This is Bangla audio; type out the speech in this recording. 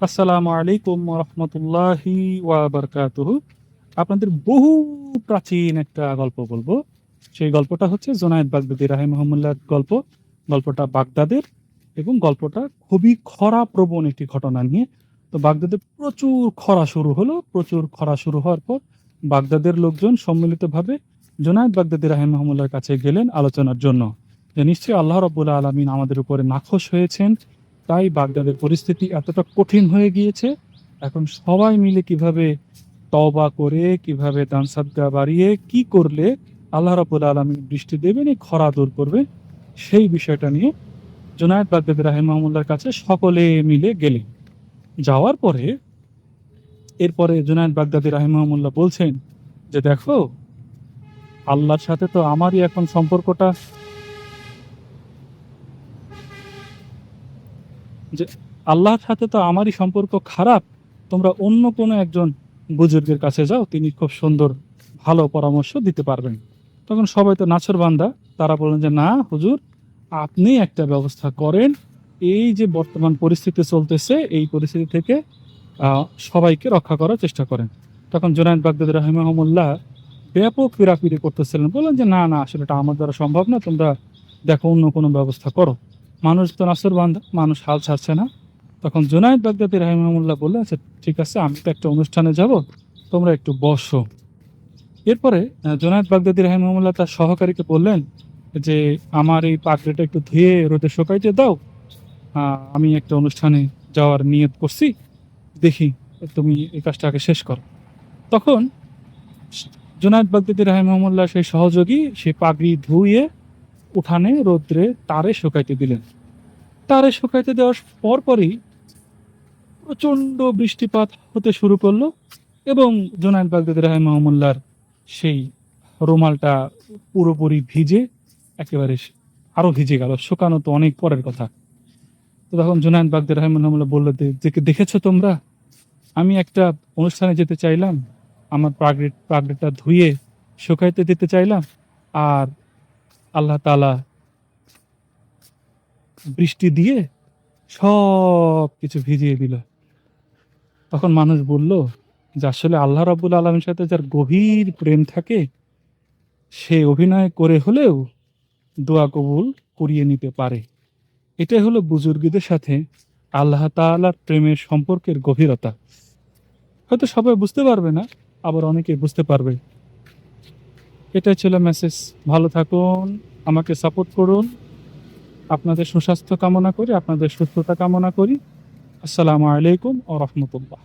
আসসালামু আলাইকুম রহমতুল্লাহি ওয়াবারকাতুহু। আপনাদের বহু প্রাচীন একটা গল্প বলব। সেই গল্পটা হচ্ছে জোনায়েদ বাগদাদি রাহিমহমুল্লার গল্প। গল্পটা বাগদাদের এবং গল্পটা খুবই খরা প্রবণ একটি ঘটনা নিয়ে। তো বাগদাদে প্রচুর খরা শুরু হলো। প্রচুর খরা শুরু হওয়ার পর বাগদাদের লোকজন সম্মিলিতভাবে জোনায়েদ বাগদাদি রাহিমহমুল্লার কাছে গেলেন আলোচনার জন্য। যে নিশ্চয়ই আল্লাহ রব্বুল্লাহ আলমিন আমাদের উপরে নাখোশ হয়েছেন। তাই বাগদাদের পরিস্থিতি এতটা কঠিন হয়ে গিয়েছে। এখন সবাই মিলে কীভাবে তবা করে, কীভাবে দান সাদগা বাড়িয়ে, কি করলে আল্লাহ রাবুল আলমী বৃষ্টি দেবেন এই খরা দূর করবে, সেই বিষয়টা নিয়ে জোনায়েদ বাগদাদি রাহিমাহুল্লার কাছে সকলে মিলে গেলেন। যাওয়ার পরে এরপরে জোনায়েদ বাগদাদি রাহিমাহুল্লাহ বলছেন যে, দেখো, আল্লাহর সাথে তো আমারই এখন সম্পর্কটা যে আল্লাহর সাথে তো আমারই সম্পর্ক খারাপ, তোমরা অন্য কোনো একজন বুজুর্গের কাছে যাও, তিনি খুব সুন্দর, ভালো পরামর্শ দিতে পারবেন। তখন সবাই তো নাছর বান্দা, তারা বললেন যে, না, হুজুর, আপনি একটা ব্যবস্থা করেন, এই যে বর্তমান পরিস্থিতি চলতেছে, এই পরিস্থিতি থেকে সবাইকে রক্ষা করার চেষ্টা করেন। তখন জোনায়দ বাগদাদ রাহিমাহমুল্লাহ ব্যাপক পিরাপিরি করতেছিলেন, বললেন যে, না না, আসলে এটা আমার দ্বারা সম্ভব না, তোমরা দেখো অন্য কোনো ব্যবস্থা করো। মানুষ তো নাসর বান্ধা মানুষ হাল ছাড়ছে না। তখন জোনায়েদ বাগদাদি রাহিমাহুল্লাহ বললেন আচ্ছা ঠিক আছে, আমি তো একটা অনুষ্ঠানে যাব, তোমরা একটু বসো। এরপরে জোনায়েদ বাগদাদি রাহিমাহুল্লাহ তার সহকারীকে বললেন যে, আমার এই পাত্রটা একটু ধুয়ে রোদে শুকাইতে দাও। আমি একটা অনুষ্ঠানে যাওয়ার নিয়ত করছি। দেখি, তুমি এই কাজটাকে শেষ করো। তখন জোনায়েদ বাগদাদি রাহিমাহুল্লাহ সেই সহযোগী সেই পাগড়ি ধুয়ে উঠানে রৌদ্রে তারে শুকাইতে দিলেন। তারে শুকাইতে দেওয়ার পরপরই প্রচণ্ড বৃষ্টিপাত হতে শুরু করল এবং জোনায়দ বাগদাদ রাহে রাহিমাহুল্লার সেই রুমালটা পুরোপুরি ভিজে একেবারে আরও ভিজে গেল। শুকানো তো অনেক পরের কথা। তো তখন জোনায়দ বাগদাদ রাহিমাহুল্লাহ বলল যে দেখেছ তোমরা? আমি একটা অনুষ্ঠানে যেতে চাইলাম। আমার পাগড়ি পাগড়িটা ধুয়ে শুকাইতে দিতে চাইলাম। আর আল্লাহ তালা বৃষ্টি দিয়ে সব কিছু ভিজিয়ে দিল। তখন মানুষ বলল যে আসলে আল্লাহ রাবুল আলমের সাথে যার গভীর প্রেম থাকে, সে অভিনয় করে হলেও দোয়া কবুল করিয়ে নিতে পারে। এটাই হলো বুজুর্গীদের সাথে আল্লাহ তাআলার প্রেমের সম্পর্কের গভীরতা। হয়তো সবাই বুঝতে পারবে না, আবার অনেকে বুঝতে পারবে। এটাই ছিল মেসেজ ভালো থাকুন, আমাকে সাপোর্ট করুন। আপনাদের সুস্বাস্থ্য কামনা করি, আপনাদের সুস্থতা কামনা করি। আসসালামু আলাইকুম ও রহমতুল্লাহ।